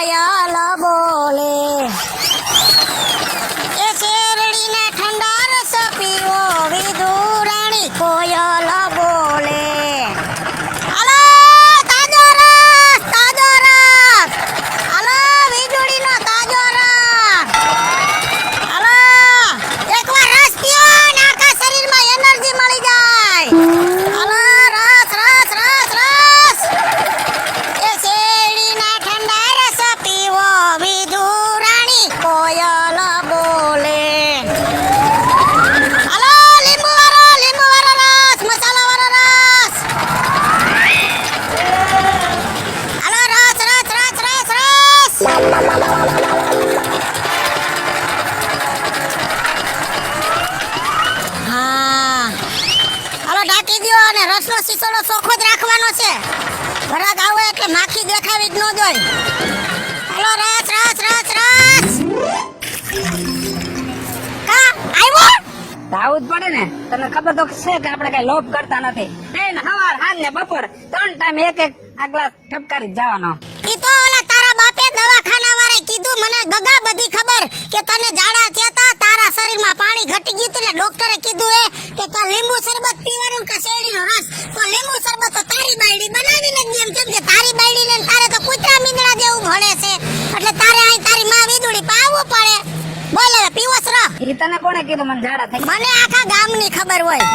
કોયલ બોલે માખી દેખાવી જ ન જોઈ. હાલો રસ રસ રસ રસ કા આવ્યો આવું જ પડે ને તને ખબર તો છે કે આપણે કઈ લોભ કરતા નથી. બેન હવાર હાલ ને બપોર ત્રણ ટાઈમ એક એક આ ગ્લાસ ઠપકારી જવાનો. ઈ તો ઓલા તારા બાપે દવાખાના વાળે કીધું મને ગગા બધી ખબર કે તને જાડા થયા શરીરમાં પાણી ઘટી ગયું એટલે ડોક્ટરે કીધું એ કે તો લીંબુ શરબત પીવાનું કે શેરડીનો રસ? તો લીંબુ શરબત તો તારી બાયડી બનાવીને જ એમ કેમ કે તારી બાયડી ને તારે તો કૂતરા મીંદડા જેવું ભળે છે. એટલે તારે અહીં તારી માં વીજળી પાવવું પડે. બોલ હવે પીવસ રહ એ તને કોણે કીધું? મને ઝાડા થઈ મને આખા ગામની ખબર હોય.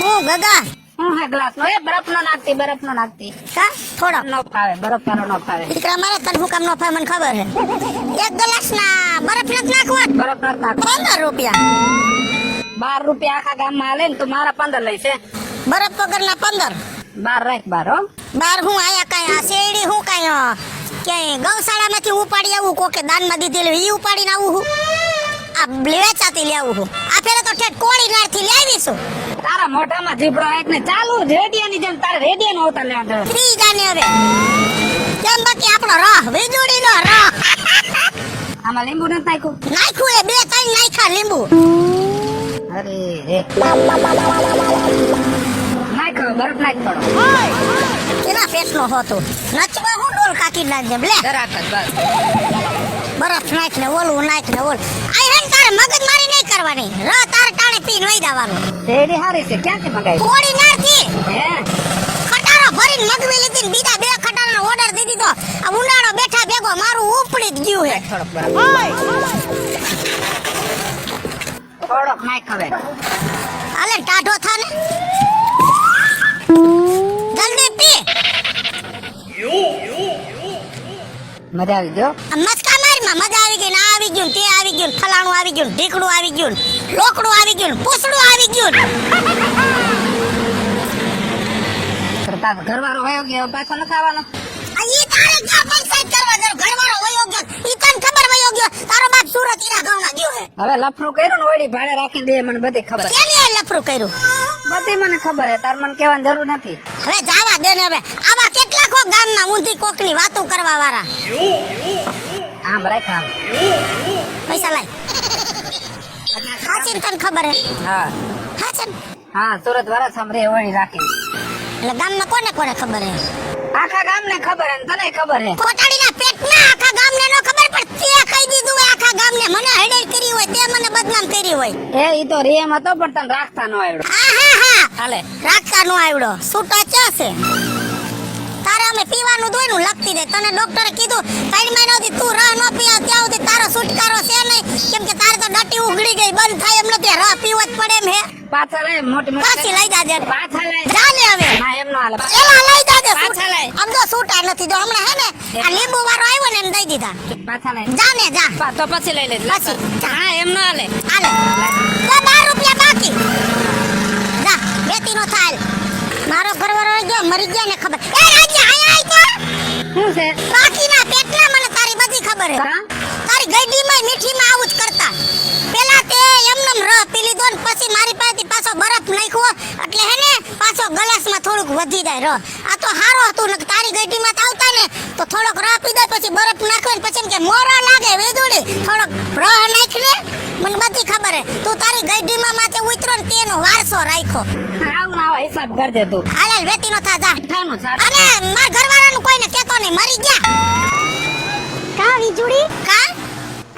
હું ગગા. હું હે ગ્લાસ નો. એ બરફ નો નાખતી બરફ નો નાખતી. કા થોડો. નો ફાવે બરફ વાળો નો ફાવે. દીકરા મારે તને હું કામ નો ફાય મને ખબર છે. એક ગ્લાસ ના બરફ નથી નાખવા બરફ નો નાખ પંદર રૂપિયા. બાર રૂપિયા આખા ગામમાં હાલે ને તો મારા પંદર લઈશે બરફ વગર ના પંદર. બાર રાખ બાર હો. બાર હું આયા કઈ આ શેરડી હું કઈ ક્યાંય ગૌશાળામાંથી ઉપાડી આવું કોકે દાનમાં દીધેલું ઉપાડીને આવું હું. આ વેચાતી લેવું છું આ પેલા તો ઠેઠ કોળી નારથી લેવીશું તારા મોઢામાં જીભડો એક ને ચાલુ રેડિયા ની જેમ તારે રેડિયા નો હોતા લેવા દે ફ્રી જાને હવે. કેમ બાકી આપણો રહ વીજળીનો રહ? આમાં લીંબુ નથી નાખ્યું? નાખ્યું એ બે ત્રણ નાખ્યા લીંબુ. અરે રે. નાખ્યો બરફ નાખ પડો કેના પેટનો હતો? નચવા હું ડોલ કાકી લાગે લે. જરાક બસ. બરફ નાખ ને ઓલું નાખ ને ઓલું. આયરન તારે મગજ મારી નહીં કરવાની. ર તાર ટાણે પીને વઈ જવાનું. રેડી હારી છે ક્યાંથી મગાઈ? થોડી નારથી ખટારો ભરીને મગવી લીધી ને બીજા બે ખટારાનો ઓર્ડર દીધી દીધો. આ ઉનાળો બેઠા ભેગો મારું ઉપડી જ ગયું હે. થોડોક નાખ હવે. અલે ટાઢો થા ને. જલ્દી પી. મજા આવી ગયો? મસ્કા મારીમાં મજા આવી ગઈ ને આ આવી ગયું તે આવી ગયું ફલાણું આવી ગયું ઢીકડું આવી ગયું લોકડું આવી ગયું પૂછડું આવી ગયું ઘરવાળો વયો ગયો પાછો ન ખાવાનો ઈ તારે ક્યાં પૈસા કરવા ગયો? ઘરવાળો વયો ગયો. ઈ તને ખબર વયો ગયો? તારો બાપ સુરત ઈરા ગામના ગયો હે. હવે લફરું કર્યું ને ઓડી ભાડે રાખી દે મને બધી ખબર. કેની લફરું કર્યું? બધી મને ખબર હે તાર મને કહેવાની જરૂર નથી. હવે જાવા દે ને હવે. આવા કેટલા કો ગામના ઊંધી કોકની વાતો કરવા વાળા. આમ રાખ આમ પૈસા લાય સાચી તને ખબર હે? હા. સાચી હા સુરત વાળા સાંભળે ઓળી રાખી. એટલે ગામમાં કોને કોને ખબર હે? આખા ગામને ખબર હે તને ખબર હે? કોટાડીના પેટના આખા ગામને નો ખબર પણ તે કહી દીધું હોય આખા ગામને. મને હેડેર કરી હોય તે મને બદનામ કરી હોય. એ ઈ તો રેમ હતો પણ તને રાખતા નો આવડો. હા હા હા. હાલે. રાખતા નો આવડો. છૂટો ચા છે? તારે અમે પીવાનું દોયનું લખતી દે તને ડોક્ટરે કીધું ત્રણ મહિનાથી તું રહ ન પીવા ત્યાં સુધી તારો છુટકારો છે નહીં. કેમ કે તારે તો ડટી ઉઘડી ગઈ બંધ થાય એમ નથી. રહ પીવો જ પડે એમ હે. પાછા લઈ મોટી પાછી લઈ જાજે. પાછા લઈ જા હવે. ના એમ નો હાલે. એલા લઈ જાજે. પાછા લઈ. આમ તો છૂટા નથી. જો હમણાં હે ને આ લીંબુ વાળો આવ્યો ને એમ દઈ દીધા. પાછા લઈ જા ને જા. તો પછી લઈ લે પછી. હા એમ નો હાલે. હાલે. તો રૂપિયા બાકી. જા બેટી નો થાય મારો ઘરવાળો ગયો મરી ગયા ને ખબર. એ રાજ્ય આયા આઈ તો શું છે? બાકીના પેટના મને તારી બધી ખબર હે હા? તારી ગઈડીમાં મીઠીમાં આવું જ કરતા. પેલા તે એમનેમ રહ પી લીધો ને પછી મારી પાસેથી પાછો બરફ નાખ્યો એટલે હે ને પાછો ગલાસમાં થોડુંક વધી જાય રહ. આ તો હારો હતું ને તારી ગઈડીમાં તો આવતા ને તો થોડોક રહ પી દે પછી બરફ નાખ્યો ને પછી એમ કે મોરા લાગે વેદુડી. થોડોક રહ મને બધી ખબર હે. તું તારી ગઈડીમાં માથે ઉતરો ને તેનો વારસો રાખ્યો. ના હોય હિસાબ કરજે તું. હાલ વેતી નો થા જા. ઠાનું સારું અને માર ઘરવાળાનું કોઈને કેતો નહીં મરી ગયા. કા વીજુડી કા?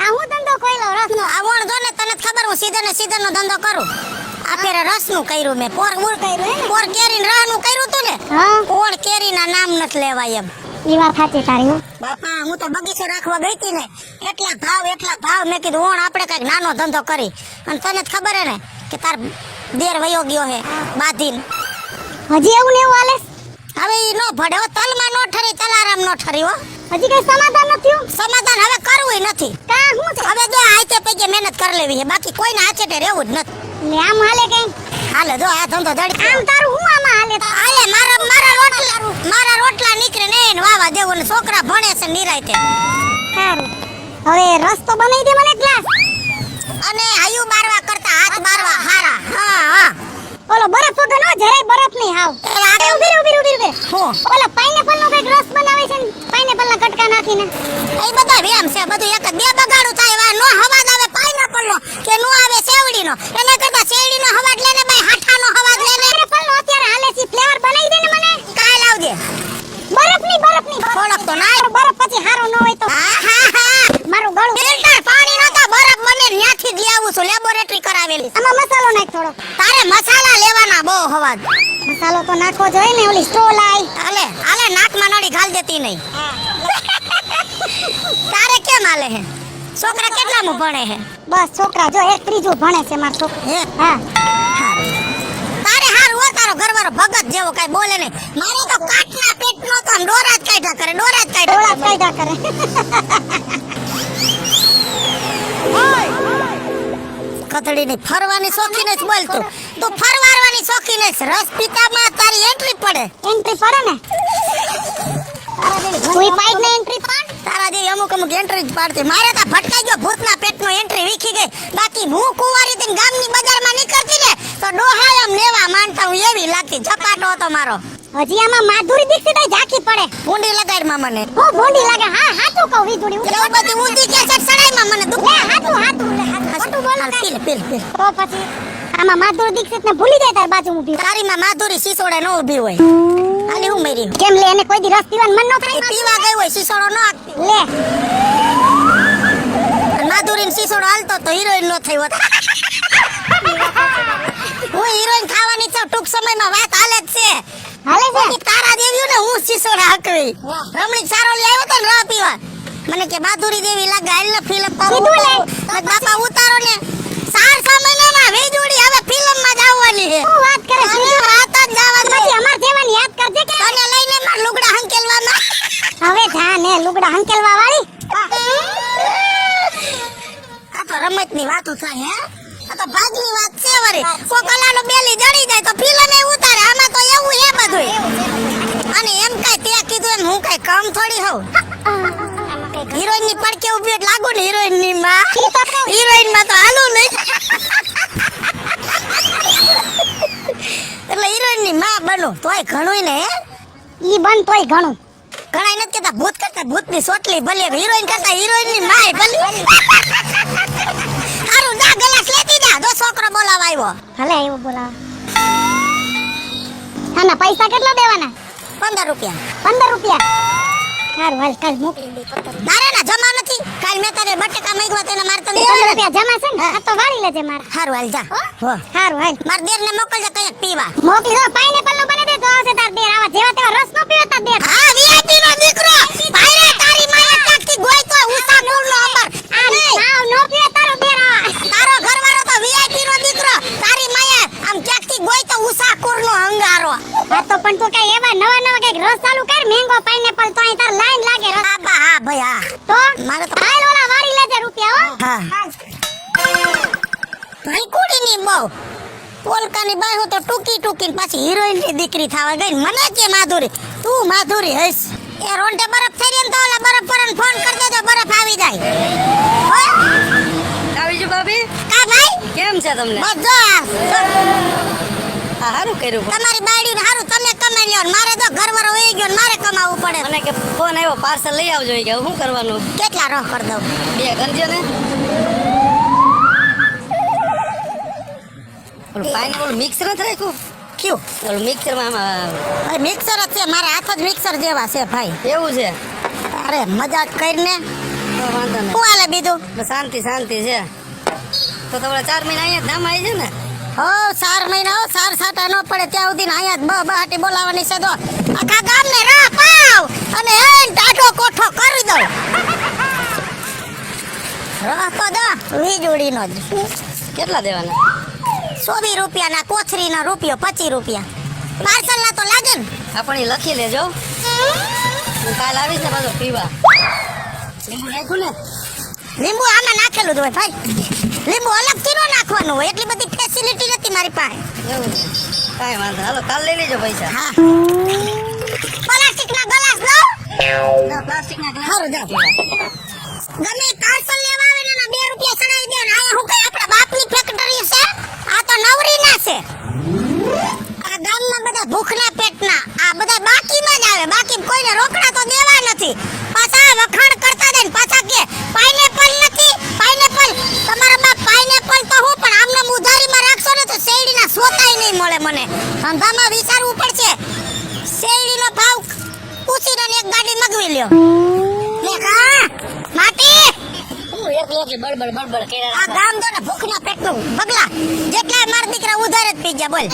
આ હું ધંધો કોઈલો રસનો આ વણ જો ને તને ખબર હું સીધે ને સીધે નો ધંધો કરું. આ ફેરે રસનું કર્યું મેં પોર મૂળ કર્યું પોર કેરીન રાહનું કર્યું તું ને? હા. પોર કેરીના નામ નથી લેવાય એમ. ઈ વાત સાચી તારી બાપા હું તો બગીચો રાખવા ગઈ હતી ને એટલા ભાવ એટલા ભાવ મેં કીધું ઓણ આપણે કંઈક નાનો ધંધો કરી. અને તને જ ખબર હે ને કે તાર દેર વયો ગયો હે બાધીન. હજી એવું ને એવું હાલે? હવે ઈ નો ભડે તલમાં નો ઠરી તલારામ નો ઠરી હો. હજી કઈ સમાધાન નથી સમાધાન હવે કરવું નથી. કા હું હવે જો આચે પૈકે મહેનત કરી લેવી છે બાકી કોઈને આચેટે રહેવું જ નથી. ને આમ હાલે કઈ? હાલે જો આ ધંધો દડી આમ તારું હું આમાં હાલે? હાલે મારા મારા રોટલા મારા રોટલા નીકળે ને એને વાવા દેવું ને છોકરા ભણે છે નિરાયતે સારું. હવે રસ્તો બનાવી દે મને ગ્લાસ. અને આયુ મારવા કરતા હાથ મારવા હારા. હા હા. ઓલો બરફ વગર નો જરાય બરફ નહીં હાવ. એ ઊભી ઊભી ઊભી ઊભી ઓલા પાઇનેપલ નો કંઈક રસ બનાવે છે ને પાઇનેપલ ના કટકા નાખીને. એ બધા વેમ છે બધું એક બે બગાડું થાય વા નો હવાજ આવે પાઇનેપલ નો કે નો આવે શેવડી નો એને કરતા શેરડી નો હવાજ લેને ભાઈ હાઠા નો. હવાજ લેને પાઇનેપલ નો અત્યારે હાલે છે ફ્લેવર બનાવી દે ને મને. કાલ આવજે. બરફની બરફની થોડોક તો ના બરફ પછી હારો ન હોય તો. હા હા હા. મારું ગળું. ફિલ્ટર પાણી નો તો બરફ મને ન્યાથી જ લાવું આવું છું. લેબોરેટરી કરાવેલી. આમાં મસાલો નાખ થોડો. તારે મસાલા લેવાના બહુ હવાજ. મસાલો તો નાખવો જોઈએ ને ઓલી સ્ટોલ લાઈ હાલે હાલે નાકમાં નડી ઘાલ દેતી નહીં. તારે કેમ હાલે હે? છોકરા કેટલામું ભણે છે બસ છોકરા જો એક ત્રીજું ભણે છે મારો છોકરો હા? તારે હારું હો તારો ઘરવાળો ભગત જેવો કઈ બોલે નહીં. મારે તો કાટના પેટનો તો ડોરા જ કાઢ્યા કરે ડોરા જ કાઢ્યા કાયદા કરે. કથળીની ફરવાની શોખીને જ બોલતું તું. ફરવારવાની શોખીને જ. રસ પીતામાં તારી એન્ટ્રી પડે. એન્ટ્રી પડે ને? કોઈ પાઇપ ને એન્ટ્રી પાડ. તારા જે અમુક અમુક એન્ટ્રી જ પાડતી. મારે તો ભટકાઈ ગયો ભૂતના પેટનો એન્ટ્રી વીખી ગઈ. બાકી હું કુંવારી થઈને ગામની બજારમાં નીકળતી ને તો ડોહાય એમ લેવા માંડતા હું એવી લાગતી. ઝપાટો હતો મારો. હજી આમાં માધુરી દીક્ષિત ઝાંખી પડે. ઊંડી લગાડમાં મને હું ભૂંડી લાગે હા હાચું કહું વીજળી એટલે બધી ઊંધી કે છે? સડાઈમાં મને દુખે. હાચું હાચું લે. ખોટું બોલો પીલ પીલ પીલ. તો પછી આમાં માધુરી દીક્ષિત ને ભૂલી જાય તાર બાજુ ઊભી. તારીમાં માધુરી સીસોડે ન ઊભી હોય. હાલી હું મરી કેમ લે એને કોઈ દી રસ પીવાનું મન ન થાય? પીવા ગઈ હોય સિસોડો ન લે. માધુરી તો હિરોઈન નો થઈ હોત. હું હિરોઈન ખાવાની છું ટૂંક સમયમાં વાત હાલે જ છે. હાલે છે? તારા દેવી ને હું સિસોડા હકવી. રમણી સારો લઈ આવ્યો તો ને પીવા. મને કે માધુરી દેવી લાગે હાલ ને ફિલ્મ બાપા ઉતારો ને. સાર છ મહિનામાં વેજોડી હવે ફિલ્મમાં જવાની છે. વાત કરે છે? વાત જ જવા નથી અમાર દેવાની યાદ કરજે કે તને લઈને માર લુગડા હંકેલવામાં. હવે જા ને લુગડા હંકેલવા વાળી. તો રમતની વાતો થાય હે? આ તો ભાગની વાત છે વરી કોકલાનો બેલી જડી જાય તો ફિલ્મ એ ઉતારે. આમાં તો એવું હે બધું અને એમ કઈ તે કીધું એમ હું કઈ કામ થોડી હોઉં. હિરોઈનની પડકે ઊભી એટલે લાગુ ને હિરોઈનની માં. હિરોઈનમાં તો હાલું નહીં. એટલે હિરોઈનની માં બનો. તોય ઘણું ને ઈ બન તોય ઘણું. ઘણા નથી કેતા ભૂત કરતા ભૂતની સોટલી ભલે હિરોઈન કરતા હિરોઈનની માય ભલે. જા બોલાવા આવ્યો. ભલે એવું બોલાવે. આના પૈસા કેટલા દેવાના? પંદર રૂપિયા. પંદર રૂપિયા? સારું હાલ કાલ મોકલી દે તારે ના જમા નથી. કાલ મેં તારે બટેકા માંગ્યા તેને મારે તમે પંદર રૂપિયા જમા છે ને? આ તો વાળી લેજે મારે. સારું હાલ જા. હો? સારું હાલ. માર દેર ને મોકલજે કંઈક પીવા. મોકલી દો પાઇનેપલ નો બને દે તો આવશે તાર દેર આવા જેવા તેવા રસ નો પીવે તાર દેર હા વીઆઈપી નો દીકરો. ભાઈ તારી માએ કાકથી ગોઈ તો ઉસા મૂળ નો અમર આ સાવ નો પીવે તારો દેર આવા તારો ઘરવાળો તો વીઆઈપી નો દીકરો તારી માએ આમ ક્યાંકથી ગોઈ તો હંગારો આ તો પણ તું કઈ એવા નવા નવા કંઈક રસ ચાલુ કર મેંગો પાઇનેપલ તો અહીં તાર લાઈન લાગે રસ. હા બા હા ભાઈ હા. તો મારે તો હાલ ઓલા વારી લેજે રૂપિયા હો. હા. ભાઈ કુડી ની બહુ. પોલકાની બાઈ હું તો ટૂંકી ટૂંકી પાછી હિરોઈનની દીકરી થવા ગઈ મને કે માધુરી? તું માધુરી હઈશ. એ રોંટે બરફ થઈ રહી ને તો ઓલા બરફ પર ફોન કરી દેજો બરફ આવી જાય. આવી જો ભાભી. કા ભાઈ? કેમ છે તમને? જો આ. સારું કર્યું તમારી બાયડી ને હારું તમે કમાઈ લ્યો મારે તો ઘરવાળો વહી ગયો ને મારે કમાવવું પડે. મને કે ફોન આવ્યો પાર્સલ લઈ આવજો. કે શું કરવાનું? કેટલા રોહ કરી દઉં. બે કરજો ને. પાણી મિક્સ નથી રાખ્યું. કયું? ઓલું મિક્સરમાં મિક્સર જ છે મારા હાથ જ મિક્સર જેવા છે ભાઈ. એવું છે? અરે મજાક કરીને. વાંધો નહીં. શું હાલે બીજું? શાંતિ શાંતિ છે. તો તમારે ચાર મહિના અહીંયા ધામ આવી છે ને? હો સાર મહિના હો ચાર સાટા ન પડે ત્યાં સુધી અહીંયા બ બહાટી બોલાવવાની છે તો. આખા ગામને રા પાવ અને એન ટાઢો કોઠો કરી દો રાહ તો વીજળી નો જ. કેટલા દેવાના? સોવી રૂપિયાના કોથરીનો રૂપિયો પચીસ રૂપિયા. પાર્સલના તો લાગે ને. આપણે લખી લેજો. હું કાલ આવીશ ને બધું પીવા. લીંબુ નાખ્યું ને? લીંબુ આમાં નાખેલું જ હોય ભાઈ. લીંબુ અલગથી ન નાખવાનો હોય એટલી બધી ફેસિલિટી નથી મારી પાસે. એવું કાંઈ વાંધો હાલો કાલ લઈ લેજો પૈસા. હા. પ્લાસ્ટિકના ગ્લાસ દો પ્લાસ્ટિકના ગ્લાસ. હારું જા ગમે પાર્સલ લેવા આવે ને બે રૂપિયા ચડાવી દે ને આ હું કઈ આપણા બાપની ફેક્ટરી છે? આ તો નવરી ના છે. આ ગામમાં બધા ભૂખના એક કર્યા આ ગામ જો ને ભૂખના પેટનું બગલા જેટલા મારા દીકરા ઉધાર જ પી ગયા બોલ.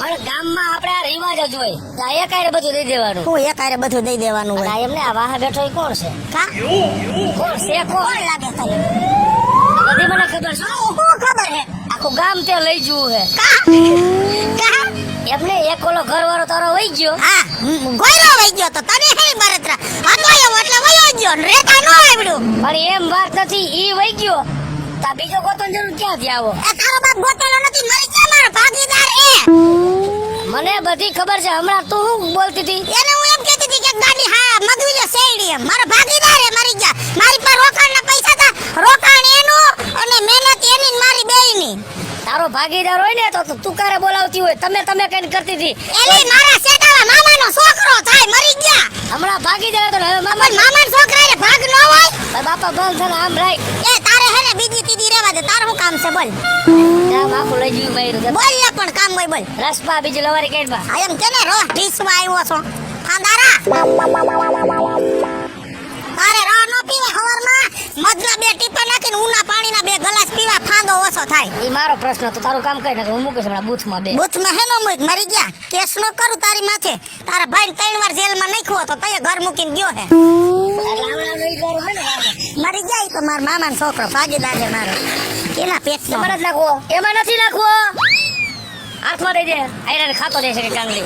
પણ ગામમાં આપણે આ રિવાજ જ હોય કે આ એકાયરે બધું દઈ દેવાનું. હું એક હારે બધું દઈ દેવાનું હોય. આ એમને આ વાહ બેઠો એ કોણ છે? કા? કોણ છે? કોણ કોણ? લાગે તને બધી મને ખબર છે. હું ખબર હે આખું ગામ તે લઈ જવું હે કા? કા? એમને એક ઓલો ઘર વાળો તારો વહી ગયો. હા ગોયરો વઈ ગયો તો તને હે બરતરા હતો એવો એટલે વયો ગયો ને રેતા નો આવડ્યું. પણ એમ વાત નથી ઈ વહી ગયો. તા બીજો ગોતવાની જરૂર ક્યાંથી આવો? એ તારો બાપ ગોતેલો નથી મરી ગયા મારો ભાગીદાર એ. મને બધી ખબર છે હમણાં તું શું બોલતી હતી? એને હું એમ કહેતી હતી કે ગાડી હા મગવી લે સેડી એમ. મારો ભાગીદાર એ મરી ગયા મારી પાસે રોકાણના પૈસા હતા રોકાણ એનું અને મહેનત એની ને મારી બેયની તારો ભાગીદાર હોય ને તો તું કારે બોલાવતી હોય? તમે તમે કઈ કરતી હતી. એલી મારા સેટાવા મામાનો છોકરો થાય મરી ગયા. હમણાં ભાગીદાર જાય તો હવે મામા મામાના છોકરાને ભાગ ન હોય? બાપા બોલ થઈને આમ રાખ એ તારે હે ને બીજી તીધી રેવા દે તારું કામ છે બોલ. જા બાપુ લઈ જયું ભાઈ બોલ લે પણ કામ હોય બોલ. રસપા બીજી લવારી કેડમાં. આ એમ કેને રો ઢીસમાં આવ્યો છો. ફાંદારા તારે રો નો પીવે હવારમાં મધના બે ટીપા નાખીને ઉના પાણીના બે ગ્લાસ પીવા ઓછો થાય. એ મારો પ્રશ્ન તો તારું કામ કઈ નાખે હું મૂકીશ હમણાં બૂથમાં બે. બુથમાં હેનો મૂક. મરી ગયા. કેસ નો કરું તારી માથે. તારા ભાઈ ત્રણ વાર જેલમાં નાખ્યો તો તય ઘર મૂકીને ગયો હે. ને. મરી જાય તો મારા મામાનો છોકરો ભાગીદાર છે મારો. કેના પેટનો? એમાં નથી નાખવો. એમાં નથી નાખવો. હાથમાં દઈ દે. આયરાને ખાતો દેશે કે કાંગલી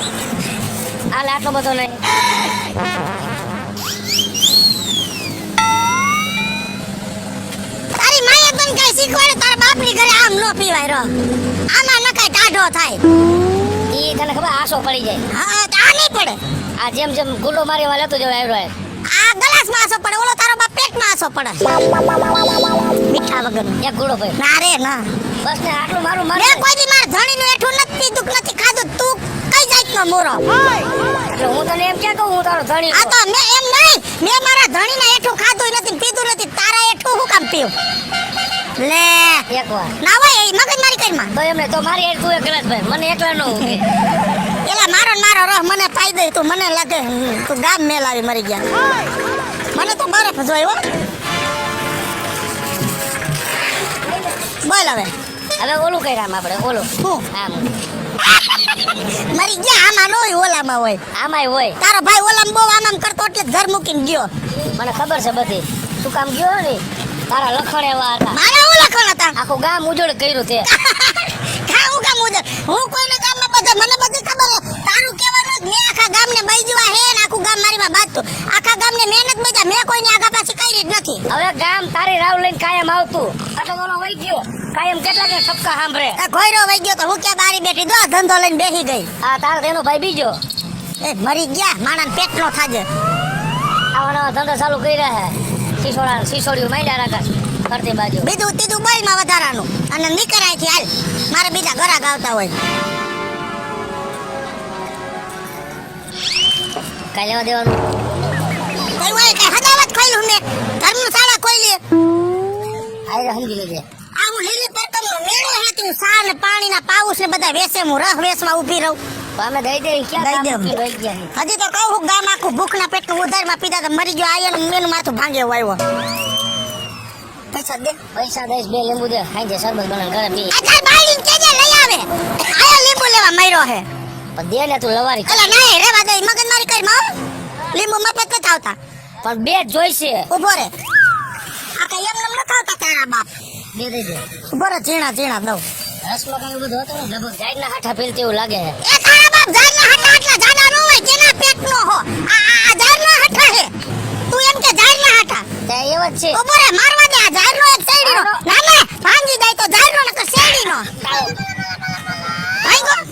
હાલ આટલો બધો નહીં. તારી માએ તને કઈ શીખવાડે તારા બાપની નો પીવાય રો આમાં નકાય ટાઢો થાય. ઈ તને ખબર આસો પડી જાય? હા આ નહીં પડે. આ જેમ જેમ ગુંડો મારી વાળો તો જવાય આવ્યો આ ગ્લાસમાં આસો પડે ઓલો તારો બાપ પેટમાં આસો પડે. મીઠા વગર એ ગુંડો ભાઈ ના રે ના. બસ ને આટલું મારું મારે. મેં કોઈ દી માર ધણી નું એઠું નથી દુખ નથી ખાધું. તું કઈ જાતનો મોરો? એટલે હું તને એમ કે કહું હું તારો ધણી આ તો મેં એમ નહીં. મેં મારા ધણીના એઠું ખાધું નથી પીધું નથી. તારા એઠું હું કામ પીવું? લે. એક વાર. ના એ મગજ મારી કરીમાં તો અમે તો મારી હેડ તું એક ગ્લાસ ભાઈ. મને એકલા નો એલા મારો મારો રહ મને પાઈ દે તું મને લાગે તું ગામ મેલાવી મરી ગયા. મને તો બરફ હો. બોલ હવે. હવે ઓલું કઈ રામ આપણે ઓલું. શું આમ. મરી ગયા આમાં ન હોય ઓલામાં હોય. આમાંય હોય. તારો ભાઈ ઓલામાં બહુ આમ કરતો એટલે ઘર મૂકીને ગયો. મને ખબર છે બધી. શું કામ ગયો ને? તારા લખણ એવા હતા મારા હું લખણ હતા? આખું ગામ ઉજળ કર્યું તે હા હું ગામ ઉજળ? હું કોઈને ગામમાં બધા મને બધી ખબર છે તારું કહેવાનું મેં આખા ગામને બૈજવા હે ને આખું ગામ મારી માં બાજતું આખા ગામને મહેનત બજા મેં કોઈને આગા પાછી કરી જ નથી. હવે ગામ તારી રાવ લઈને કાયમ આવતું. આટલો બોલો વહી ગયો. કાયમ કેટલા કે ઠપકા સાંભળે. આ ઘોયરો વઈ ગયો તો હું ક્યાં બારી બેઠી? દો ધંધો લઈને બેસી ગઈ. આ તાર તેનો ભાઈ બીજો. એ મરી ગયા. માણસ પેટનો થાજે. આવાનો ધંધો ચાલુ કર્યા હે. સિસોડા સિસોડિયું માંડ્યા રાખા ફરતી બાજુ. બીજું તીધું બોલમાં વધારાનું. અને નીકળાય છે હાલ. મારે બીજા ઘરા ગાવતા હોય. કાંઈ લેવા દેવાનું? કઈ હોય કઈ હદાવત ખોલ્યું મેં ધર્મશાળા ખોલી આયરે સમજી લેજે. આ હું લીલી પરકમનો મેળો હે સા ને પાણીના પાઉસ ને બધા વેસે હું રહ વેસમાં ઊભી રહું. અમે દઈ દે ક્યાં દઈ દે. રહી ગયા હજી તો કહું હું ગામ આખું ભૂખના પેટનું ઉધારમાં પીધા તો મરી ગયો આ એનું એનું માથું ભાંગે આવ્યો. પૈસા દે. પૈસા દઈશ બે લીંબુ દે ખાઈ દે શરબત બનાવ ઘરે પી. અચ્છા બાયડીને કેજે લઈ આવે? આયો લીંબુ લેવા મર્યો હે. પણ દે ને તું લવારી. અલા ના રેવા દે મગજમારી કઈ માં લીંબુ મફત નથી આવતા. પણ બે જોઈશે. ઊભો રે. આ કઈ એમ નમ નથી આવતા તારા બાપ. દે દે. ઊભો રે ઝીણા ઝીણા દઉં. રસમાં કઈ બધું હતું ને? લગભગ જાય ના હાથા ફેરતી એવું લાગે છે. એ તારા બાપ ઝાડના હાટા આટલા જાડા ન હોય કેના પેટનો હો. આ આ- આ ઝાડના હે. તું એમ કે ઝાડના હાટા ત્યાં એવા જ છે. ઊભો મારવા દે આ ઝાડનો એક શેરડીનો. ના ના ભાંગી તો નકર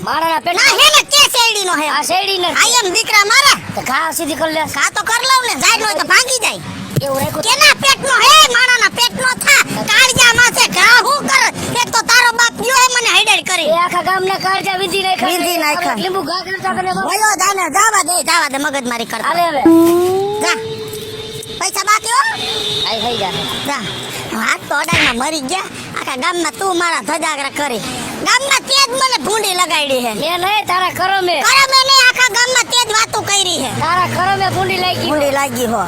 મારા પેટ ના હે ને તે શેરડીનો હે? આ શેરડી ને એમ દીકરા મારા. તો ઘા સીધી કરી લે. તો કર લઉં ને ઝાડનો તો ભાંગી જાય. એવું રાખ્યું. કેના પેટનો હે? માણાના પેટનો થા કાળજા માથે ઘા હું કર એક તો તારો બાપ ગયો હે મને હાઈડર કરી એ આખા ગામને કાળજા વિધિ નાખ્યા વિંધી નાખ્યા. લીંબુ ઘા કરતા કરે બાપ. દાને જાવા દે જાવા દે મગજમારી કર હાલે હવે. જા. પૈસા બાકી હો. આઈ થઈ જા. જા. હાથ તો અડાઈમાં મરી ગયા. આખા ગામમાં તું મારા ધજાગરા કરી. ગામમાં તે જ મને ભૂંડી લગાડી હે. મે નહીં તારા કરો મેં. કરો મે નહીં આખા ગામમાં તે જ વાતો કરી હે. તારા કરો મેં ભૂંડી લાગી. ભૂંડી લાગી હો.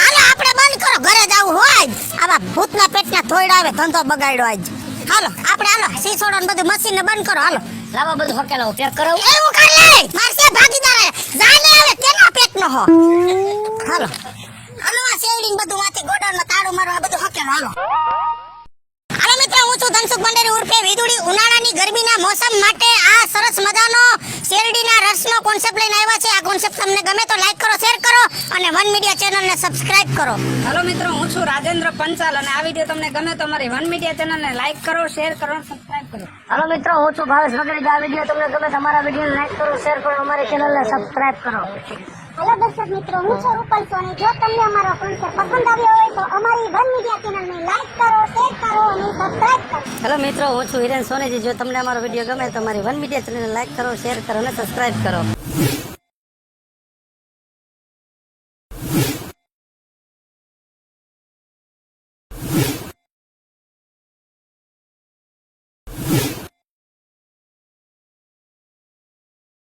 હાલો આપણે બંધ કરો. ઘરે જવું હોય આવા ભૂતના પેટના થોડા આવે ધંધો બગાડ્યો આજ. હાલો, આપણે હાલો, સીસોડો ને બધું મશીન ને બંધ કરો. હાલો, લાવા બધું હકેલા પેક કરાવ એવું કર લે! મારસે ભાગીદાર. જાને આવે હવે કેનો પેટનો હો. હાલો હાલો, આ શેરડીને બધું વાથી ગોડાઉનમાં તાળું મારવા બધું હકેલો હાલો. હું છું. ધનસુખ ભંડેરી ઉર્ફે વિદુડી ઉનાળાની ગરમીના મોસમ માટે આ સરસ મજાનો શેરડીના રસનો કોન્સેપ્ટ લઈને આવ્યા છે. આ કોન્સેપ્ટ તમને ગમે તો લાઈક કરો શેર કરો અને વન મીડિયા ચેનલને સબસ્ક્રાઇબ કરો. હેલો મિત્રો હું છું રાજેન્દ્ર પંચાલ અને આ વીડિયો તમને ગમે તો અમારી વન મીડિયા ચેનલને લાઈક કરો શેર કરો અને સબસ્ક્રાઇબ કરો. હેલો મિત્રો હું છું ભાવેશ વગેરે. આ વીડિયો તમને ગમે તો અમારા વિડીયોને લાઈક કરો શેર કરો અમારી ચેનલને સબસ્ક્રાઇબ કરો. હેલો દર્શક મિત્રો હું છું રૂપલ સોની. જો તમને અમારો કોન્સેપ્ટ પસંદ આવ્યો તો અમારી વન મીડિયા ચેનલને લાઈક કરો શેર કરો અને સબસ્ક્રાઇબ કરો. હેલો મિત્રો, હું છું હિરેન સોનીજી. જો તમને અમારો વીડિયો ગમે તો અમારી વન મીડિયા ચેનલને લાઈક કરો શેર કરો અને સબસ્ક્રાઇબ કરો.